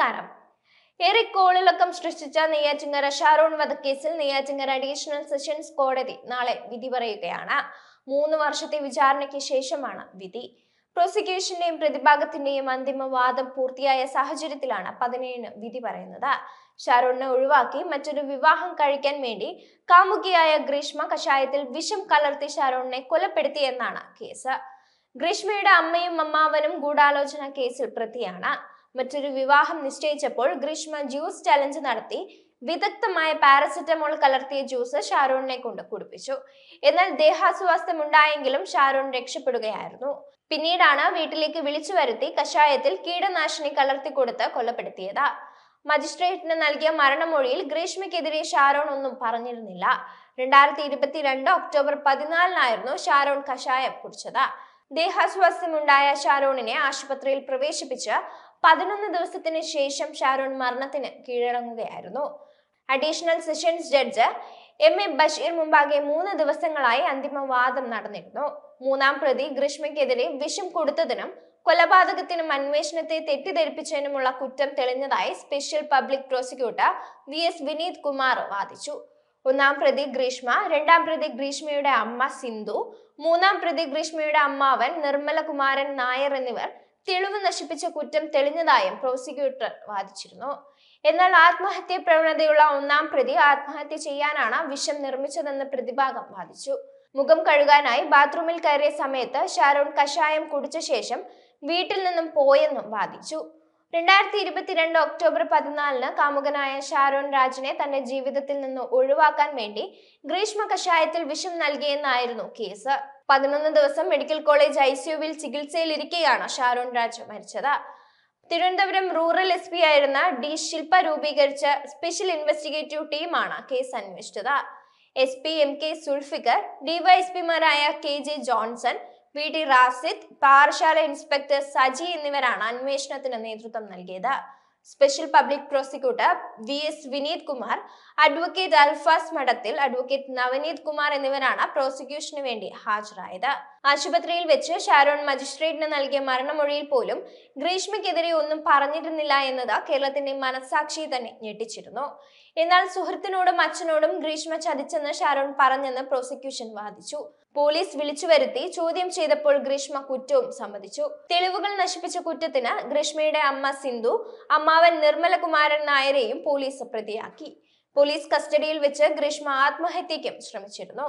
നമസ്കാരം. എറി കോളിളക്കം സൃഷ്ടിച്ച നെയ്യാറ്റിങ്ങര ഷാരോൺ വധക്കേസിൽ നെയ്യാറ്റിങ്ങര അഡീഷണൽ സെഷൻസ് കോടതി നാളെ വിധി പറയുകയാണ്. മൂന്ന് വർഷത്തെ വിചാരണയ്ക്ക് ശേഷമാണ് വിധി. പ്രോസിക്യൂഷന്റെയും പ്രതിഭാഗത്തിന്റെയും അന്തിമ വാദം പൂർത്തിയായ സാഹചര്യത്തിലാണ് പതിനേഴിന് വിധി പറയുന്നത്. ഷാരോണിനെ ഒഴിവാക്കി മറ്റൊരു വിവാഹം കഴിക്കാൻ വേണ്ടി കാമുകിയായ ഗ്രീഷ്മ കഷായത്തിൽ വിഷം കലർത്തി ഷാരൂണിനെ കൊലപ്പെടുത്തി എന്നാണ് കേസ്. ഗ്രീഷ്മയുടെ അമ്മയും അമ്മാവനും ഗൂഢാലോചന കേസിൽ പ്രതിയാണ്. മറ്റൊരു വിവാഹം നിശ്ചയിച്ചപ്പോൾ ഗ്രീഷ്മ ജ്യൂസ് ചലഞ്ച് നടത്തി. വിദഗ്ധമായ പാരസെറ്റമോൾ കലർത്തിയ ജ്യൂസ് ഷാരോണിനെ കൊണ്ട് കുടിപ്പിച്ചു. എന്നാൽ ദേഹാസ്വാസ്ഥ്യം ഉണ്ടായെങ്കിലും ഷാരോൺ രക്ഷപ്പെടുകയായിരുന്നു. പിന്നീടാണ് വീട്ടിലേക്ക് വിളിച്ചു വരുത്തി കഷായത്തിൽ കീടനാശിനി കലർത്തി കൊടുത്ത് കൊലപ്പെടുത്തിയത്. മജിസ്ട്രേറ്റിന് നൽകിയ മരണമൊഴിയിൽ ഗ്രീഷ്മയ്ക്കെതിരെ ഷാരോൺ ഒന്നും പറഞ്ഞിരുന്നില്ല. രണ്ടായിരത്തി ഇരുപത്തിരണ്ട് ഒക്ടോബർ പതിനാലിനായിരുന്നു ഷാരോൺ കഷായം കുടിച്ചത്. ദേഹാസ്വാസ്ഥ്യമുണ്ടായ ഷാരോണിനെ ആശുപത്രിയിൽ പ്രവേശിപ്പിച്ച് പതിനൊന്ന് ദിവസത്തിന് ശേഷം ഷാരോൺ മരണത്തിന് കീഴടങ്ങുകയായിരുന്നു. Additional sessions judge M A Basheer മുമ്പാകെ മൂന്ന് ദിവസങ്ങളായി അന്തിമവാദം നടന്നിരുന്നു. മൂന്നാം പ്രതി ഗ്രീഷ്മയ്ക്കെതിരെ വിഷം കൊടുത്തതിനും കൊലപാതകത്തിനും അന്വേഷണത്തെ തെറ്റിദ്ധരിപ്പിച്ചതിനുമുള്ള കുറ്റം തെളിഞ്ഞതായി special public prosecutor V S Vineeth Kumar വാദിച്ചു. ഒന്നാം പ്രതി ഗ്രീഷ്മ രണ്ടാം പ്രതി ഗ്രീഷ്മയുടെ അമ്മ സിന്ധു മൂന്നാം പ്രതി ഗ്രീഷ്മയുടെ അമ്മാവൻ നിർമ്മലകുമാരൻ നായർ എന്നിവർ തെളിവ് നശിപ്പിച്ച കുറ്റം തെളിഞ്ഞതായും പ്രോസിക്യൂട്ടർ വാദിച്ചിരുന്നു. എന്നാൽ ആത്മഹത്യ പ്രവണതയുള്ള ഒന്നാം പ്രതി ആത്മഹത്യ ചെയ്യാനാണ് വിഷം നിർമ്മിച്ചതെന്ന് പ്രതിഭാഗം വാദിച്ചു. മുഖം കഴുകാനായി ബാത്റൂമിൽ കയറിയ സമയത്ത് ഷാരോൺ കഷായം കുടിച്ച ശേഷം വീട്ടിൽ നിന്നും പോയെന്നും വാദിച്ചു. രണ്ടായിരത്തി ഇരുപത്തിരണ്ട് ഒക്ടോബർ പതിനാലിന് കാമുകനായ ഷാരോൺ രാജിനെ തന്റെ ജീവിതത്തിൽ നിന്ന് ഒഴിവാക്കാൻ വേണ്ടി ഗ്രീഷ്മ കഷായത്തിൽ വിഷം നൽകിയെന്നായിരുന്നു കേസ്. പതിനൊന്ന് ദിവസം മെഡിക്കൽ കോളേജ് ഐ സിയുവിൽ ചികിത്സയിലിരിക്കെയാണ് ഷാരോൺ രാജ് മരിച്ചത്. തിരുവനന്തപുരം റൂറൽ എസ് പി ആയിരുന്ന ഡി ശില്പ രൂപീകരിച്ച സ്പെഷ്യൽ ഇൻവെസ്റ്റിഗേറ്റീവ് ടീമാണ് കേസ് അന്വേഷിച്ചത്. S P M K Sulfikar ഡിവൈഎസ്പിമാരായ K J Johnson V. T. Rasid Parassala inspector Saji എന്നിവരാണ് അന്വേഷണത്തിന് നേതൃത്വം നൽകിയത്. Special public prosecutor V S Vineeth Kumar advocate Alfas Madathil advocate Navaneeth Kumar എന്നിവരാണ് പ്രോസിക്യൂഷന് വേണ്ടി ഹാജരായത്. ആശുപത്രിയിൽ വെച്ച് ഷാരോൺ മജിസ്ട്രേറ്റിന് നൽകിയ മരണമൊഴിയിൽ പോലും ഗ്രീഷ്മയ്ക്കെതിരെ ഒന്നും പറഞ്ഞിരുന്നില്ല എന്നത് കേരളത്തിന്റെ മനസാക്ഷി തന്നെ ഞെട്ടിച്ചിരുന്നു. എന്നാൽ സുഹൃത്തിനോടും അച്ഛനോടും ഗ്രീഷ്മ ചതിച്ചെന്ന് ഷാരോൺ പറഞ്ഞെന്ന് പ്രോസിക്യൂഷൻ വാദിച്ചു. പോലീസ് വിളിച്ചു വരുത്തി ചോദ്യം ചെയ്തപ്പോൾ ഗ്രീഷ്മ കുറ്റവും സമ്മതിച്ചു. തെളിവുകൾ നശിപ്പിച്ച കുറ്റത്തിന് ഗ്രീഷ്മയുടെ അമ്മ സിന്ധു അമ്മാവൻ നിർമ്മലകുമാരൻ നായരെയും പോലീസ് പ്രതിയാക്കി. പോലീസ് കസ്റ്റഡിയിൽ വെച്ച് ഗ്രീഷ്മ ആത്മഹത്യയ്ക്കും ശ്രമിച്ചിരുന്നു.